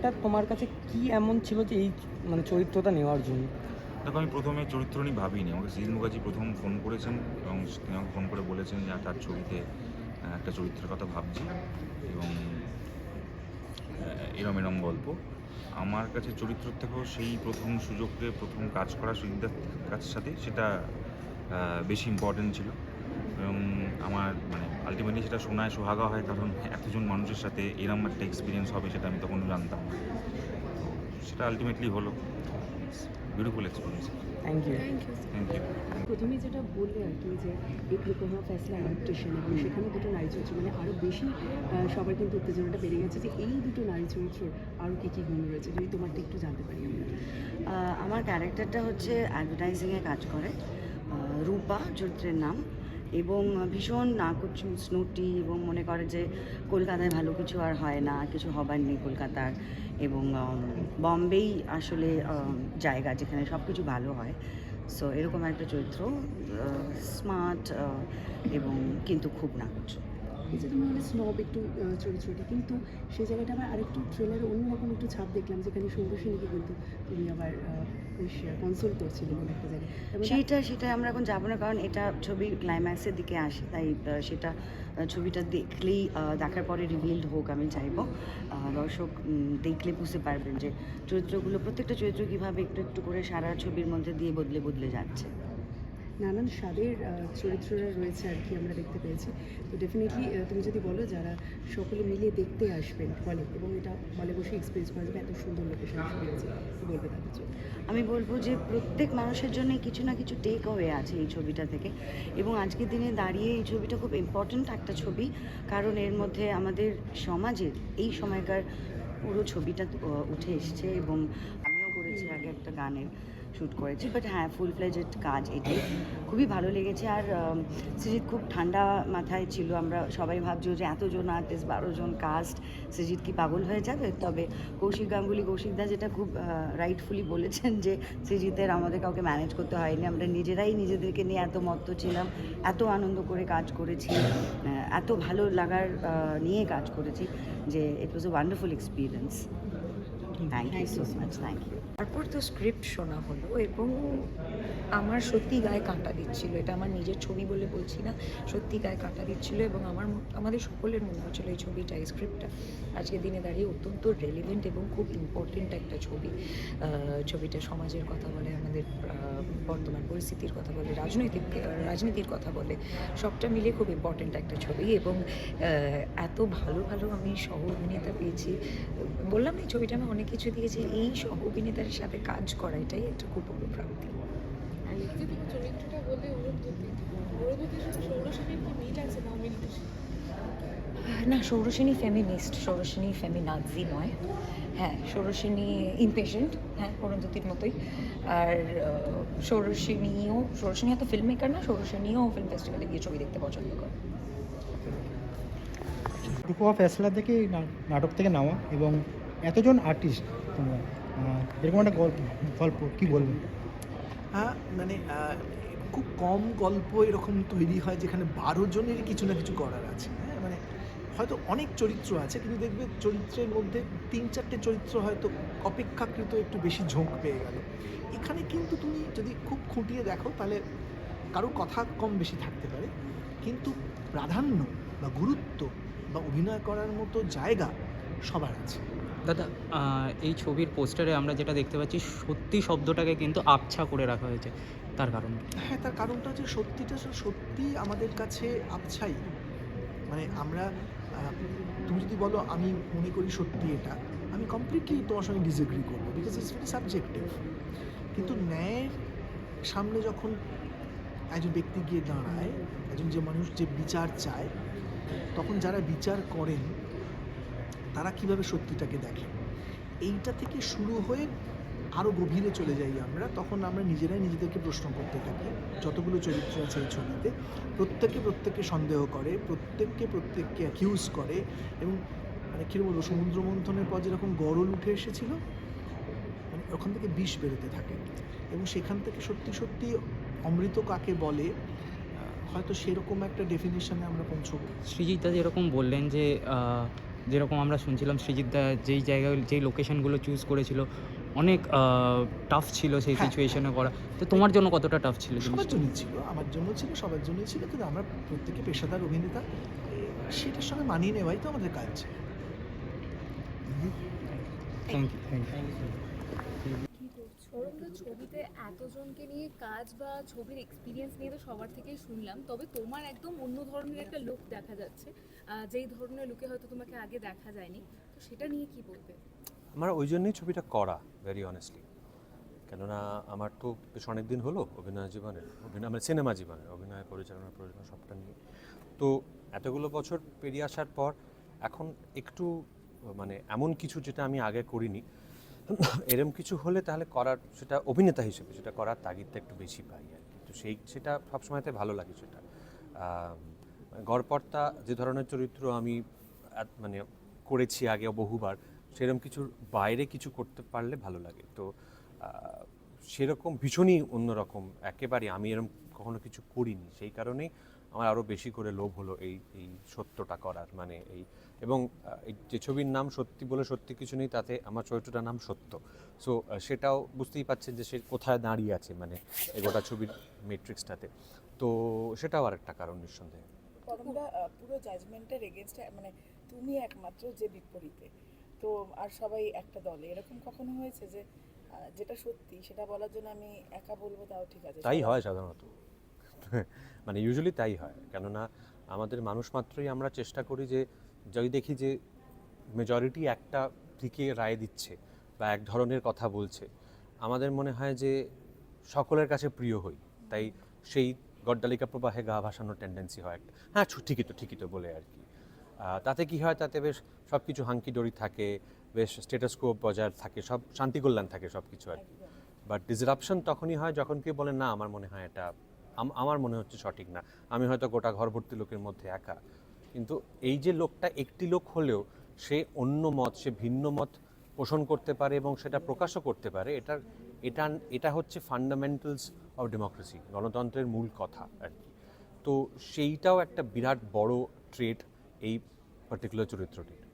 Character তোমার কাছে কি এমন ছিল যে এই মানে চরিত্রটা নেওয়ার জন্য? দেখো, আমি প্রথমে চরিত্র নিয়ে ভাবিনি। আমাকে সিরিজ মুখার্জি প্রথম ফোন করেছেন এবং তিনি ফোন করে বলেছেন যে তার ছবিতে একটা চরিত্রের কথা ভাবছি। এবং এরম এরম গল্প। আমার কাছে চরিত্র থেকেও সেই প্রথম সুযোগকে, প্রথম কাজ করা সুবিধার কাছের সাথে সেটা বেশি ইম্পর্টেন্ট ছিল। এবং আমার মানে আলটিমেটলি সেটা শোনায় সোহাগা হয় কারণ এতজন মানুষের সাথে এরম একটা এক্সপিরিয়েন্স হবে সেটা আমি তখন জানতাম। তো সেটা আলটিমেটলি হলো। Beautiful experience thank you thank you thank you প্রথমে যেটা বললে আর কি যে এই প্রকোমা ফ্যাসলা অ্যাডাপ্টেশন এবং সেখানে দুটো নারী চরিত্র মানে আরও বেশি সবার কিন্তু উত্তেজনাটা বেড়ে গেছে যে এই দুটো নারী চরিত্রর আরও কী কী গুণ রয়েছে যদি তোমারটা একটু জানতে পারি আমরা। আমার ক্যারেক্টারটা হচ্ছে অ্যাডভার্টাইজিংয়ে কাজ করে। রূপা চরিত্রের নাম। এবং ভীষণ নাকুচু স্নুটি এবং মনে করে যে কলকাতায় ভালো কিছু আর হয় না, কিছু হবার নেই কলকাতার এবং বম্বেই আসলে জায়গা যেখানে সব কিছু ভালো হয়। সো এরকম একটা চরিত্র স্মার্ট এবং কিন্তু খুব নাকুচু এই যে তুমি বলে স্নব একটু চরিত্রটি, কিন্তু সেই জায়গাটা আবার আরেকটু ট্রেলারে অন্যরকম একটু ছাপ দেখলাম, যেখানে সৌরসেনীকে কিন্তু তুমি আবার বেশ কনসোল করছিলে একটা জায়গায়। সেইটা সেটা আমরা এখন যাব না, কারণ এটা ছবির ক্লাইম্যাক্সের দিকে আসে, তাই সেটা ছবিটা দেখলেই দেখার পরে রিভিলড হোক, আমি চাইব। দর্শক দেখলে বুঝতে পারবেন যে চরিত্রগুলো, প্রত্যেকটা চরিত্র কীভাবে একটু একটু করে সারা ছবির মধ্যে দিয়ে বদলে বদলে যাচ্ছে। নানান স্বাদের চরিত্ররা রয়েছে আর কি আমরা দেখতে পেয়েছি। তো ডেফিনেটলি তুমি যদি বলো যারা সকলে মিলে দেখতে আসবেন হলে এবং এটা হলে বসে এক্সপিরিয়েন্স করা যাবে এত সুন্দর লোকেশন রয়েছে বলবে তাদের জন্য? আমি বলব যে প্রত্যেক মানুষের জন্য কিছু না কিছু টেক অ্যাওয়ে আছে এই ছবিটা থেকে। এবং আজকের দিনে দাঁড়িয়ে এই ছবিটা খুব ইম্পর্ট্যান্ট একটা ছবি কারণ এর মধ্যে আমাদের সমাজের এই সময়কার পুরো ছবিটা উঠে এসছে এবং আমিও করেছি আগে একটা গানের। শ্যুট করেছি বাট হ্যাঁ ফুল ফ্লেজেড কাজ এটাই। খুবই ভালো লেগেছে আর সৃজিৎ খুব ঠান্ডা মাথায় ছিল। আমরা সবাই ভাবছ যে এতজন আর্টিস্ট বারো জন কাস্ট সৃজিৎ কি পাগল হয়ে যাবে? তবে কৌশিক গাঙ্গুলি কৌশিকদা যেটা খুব রাইটফুলি বলেছেন যে সৃজিতের আমাদের কাউকে ম্যানেজ করতে হয়নি। আমরা নিজেরাই নিজেদেরকে নিয়ে এত মত্ত ছিলাম, এত আনন্দ করে কাজ করেছি এত ভালো লাগার নিয়ে কাজ করেছি যে it was a wonderful experience thank you so much thank you তারপর তো স্ক্রিপ্ট শোনা হলো এবং আমার সত্যি গায়ে কাঁটা দিচ্ছিল। এটা আমার নিজের ছবি বলে বলছি না। সত্যি গায়ে কাঁটা দিচ্ছিল এবং আমার আমাদের সকলের মনে হচ্ছিল এই ছবিটা এই স্ক্রিপ্টটা আজকের দিনে দাঁড়িয়ে অত্যন্ত রেলিভেন্ট এবং খুব ইম্পর্টেন্ট একটা ছবি। ছবিটা সমাজের কথা বলে আমাদের বর্তমান পরিস্থিতির কথা বলে রাজনৈতিক রাজনীতির কথা বলে সবটা মিলে খুব ইম্পর্টেন্ট একটা ছবি এবং এত ভালো ভালো আমি সহ অভিনেতা পেয়েছি। বললাম এই ছবিটা আমি অনেক কিছু দিয়েছে এই সহ অভিনেতার সাথে কাজ করা এটাই একটা খুব বড় প্রাপ্তি না সৌরসেনী ফেমিনিস্ট সৌরসেনী ফেমিনাজি নয়। হ্যাঁ সৌরসেনী ইমপেশেন্ট হ্যাঁ অরুন্ধতির মতোই। আর সৌরসেনীও সৌরসেনী এত ফিল্ম মেকার না সৌরসেনীও ফিল্ম ফেস্টিভ্যালে গিয়ে ছবি দেখতে পছন্দ করে। রূপা ফেসলা থেকে নাটক থেকে নেওয়া এবং এতজন আর্টিস্ট তোমরা এরকম একটা গল্প গল্প কী বলবেন হ্যাঁ মানে খুব কম গল্প এরকম তৈরি হয় যেখানে বারো জনেরই কিছু না কিছু করার আছে হ্যাঁ? মানে হয়তো অনেক চরিত্র আছে, কিন্তু দেখবে চরিত্রের মধ্যে তিন চারটে চরিত্র হয়তো অপেক্ষাকৃত একটু বেশি ঝোঁক পেয়ে গেল। এখানে কিন্তু তুমি যদি খুব খুঁটিয়ে দেখো, তাহলে কারও কথা কম বেশি থাকতে পারে। কিন্তু প্রাধান্য বা গুরুত্ব বা অভিনয় করার মতো জায়গা সবার আছে। দাদা এই ছবির পোস্টারে আমরা যেটা দেখতে পাচ্ছি, সত্যি শব্দটাকে কিন্তু আবছা করে রাখা হয়েছে। তার কারণ হ্যাঁ তার কারণটা হচ্ছে সত্যিটা সত্যি আমাদের কাছে আবছাই। মানে আমরা তুমি যদি বলো, আমি মনে করি সত্যি এটা, আমি কমপ্লিটলি তোমার সঙ্গে ডিসএগ্রি করব বিকজ ইটস ভেরি সাবজেক্টিভ কিন্তু ন্যায়ের সামনে যখন একজন ব্যক্তি গিয়ে দাঁড়ায়, একজন যে মানুষ যে বিচার চায়, তখন যারা বিচার করেন তারা কীভাবে সত্যিটাকে দেখে? এইটা থেকে শুরু হয়ে আরও গভীরে চলে যাই আমরা, তখন আমরা নিজেরাই নিজেদেরকে প্রশ্ন করতে থাকি। যতগুলো চরিত্র আছে এই ছবিতে, প্রত্যেকে প্রত্যেককে সন্দেহ করে, প্রত্যেককে প্রত্যেককে অ্যাকিউজ করে এবং মানে কী বলব সমুদ্র মন্থনের পর যেরকম গরল উঠে এসেছিল মানে ওখান থেকে বিষ বেরোতে থাকে। এবং সেখান থেকে সত্যি সত্যি অমৃত কাকে বলে হয়তো সেরকম একটা ডেফিনেশনে আমরা পৌঁছবো। সৃজিতা যেরকম বললেন যে যেরকম আমরা শুনছিলাম সৃজিতদা যেই জায়গা যেই লোকেশনগুলো চুজ করেছিল অনেক টাফ ছিল সেই হ্যাঁ। সিচুয়েশনে করা। তো তোমার জন্য কতটা টাফ ছিল সবার জন্য জন্যই ছিল আমার জন্য ছিল সবার জন্য ছিল কিন্তু আমরা প্রত্যেকে পেশাদার অভিনেতা সেটার সঙ্গে মানিয়ে নেওয়াই তো আমাদের কাজ। থ্যাংক ইউ থ্যাংক ইউ সৌরভদার ছবিতে এতজনকে নিয়ে কাজ বা ছবির এক্সপিরিয়েন্স নিয়ে তো সবার থেকেই শুনলাম। তবে তোমার একদম অন্য ধরনের একটা লুক দেখা যাচ্ছে। যেই ধরনের লুকে হয়তো তোমাকে আগে দেখা যায়নি। তো সেটা নিয়ে কি বলবে? আমার ওই জন্যই ছবিটা করা ভেরি অনেস্টলি কেননা আমার তো বেশ অনেক দিন হলো অভিনয় জীবনের অভিনয় মানে সিনেমা জীবনের অভিনয়, পরিচালনা, প্রযোজনা, সবটা নিয়ে। তো এতগুলো বছর পেরিয়ে আসার পর এখন একটু মানে এমন কিছু যেটা আমি আগে করিনি এরম কিছু হলে তাহলে করার, সেটা অভিনেতা হিসেবে সেটা করার তাগিদটা একটু বেশি পাই আর কি। তো সেই, সেটা সবসময়তে ভালো লাগে সেটা। গড়পর্তা যে ধরনের চরিত্র আমি মানে করেছি আগে বহুবার সেরকম কিছুর বাইরে কিছু করতে পারলে ভালো লাগে। তো সেরকম ভীষণই অন্যরকম, একেবারে আমি এরকম কখনো কিছু করিনি। সেই কারণেই আমার আরও বেশি করে লোভ হলো এই এই সত্যটা করার মানে এই এবং এই যে ছবির নাম সত্যি বলে সত্যি কিছু নেই তাতে আমার চরিত্রটার নাম সত্য। সো সেটাও বুঝতেই পাচ্ছেন যে সে কোথায় দাঁড়িয়ে আছে মানে এই গোটা ছবির মেট্রিক্সটাতে তো সেটাও আরেকটা কারণ নিঃসন্দেহে। পুরো জাজমেন্টের এগেনস্টে মানে তুমি একমাত্র যে বিপরীতে। তো আর সবাই একটা দলে। এরকম কখনো হয়েছে যে যেটা সত্যি সেটা বলার জন্য আমি একা বলব তাও ঠিক আছে। তাই হয় সাধারণত। মানে ইউজুয়ালি তাই হয়। কেননা আমাদের মানুষ মাত্রই আমরা চেষ্টা করি যে যদি দেখি যে মেজরিটি একটা দিকে রায় দিচ্ছে বা এক ধরনের কথা বলছে আমাদের মনে হয় যে সকলের কাছে প্রিয় হই। তাই সেই গড্ডালিকা প্রবাহে গা ভাসানোর টেন্ডেন্সি হয় একটা। হ্যাঁ ঠিকই তো ঠিকই তো বলে আর কি তাতে কি হয়? তাতে বেশ সব কিছু হাঙ্কি ডরি থাকে বেশ স্টেটাসকোপ বজায় থাকে সব শান্তি কল্যাণ থাকে সব কিছু আর কি বাট ডিসরাপশন তখনই হয় যখন কেউ বলে না আমার মনে হয় এটা আমার মনে হচ্ছে সঠিক না। আমি হয়তো গোটা ঘর ভর্তি লোকের মধ্যে একা। কিন্তু এই যে লোকটা একটি লোক হলেও সে অন্য মত, সে ভিন্ন মত পোষণ করতে পারে এবং সেটা প্রকাশও করতে পারে, এটার এটা এটা হচ্ছে ফান্ডামেন্টালস অফ ডেমোক্রেসি গণতন্ত্রের মূল কথা আর কি। তো সেইটাও একটা বিরাট বড় ট্রেড এই পার্টিকুলার চরিত্রটির।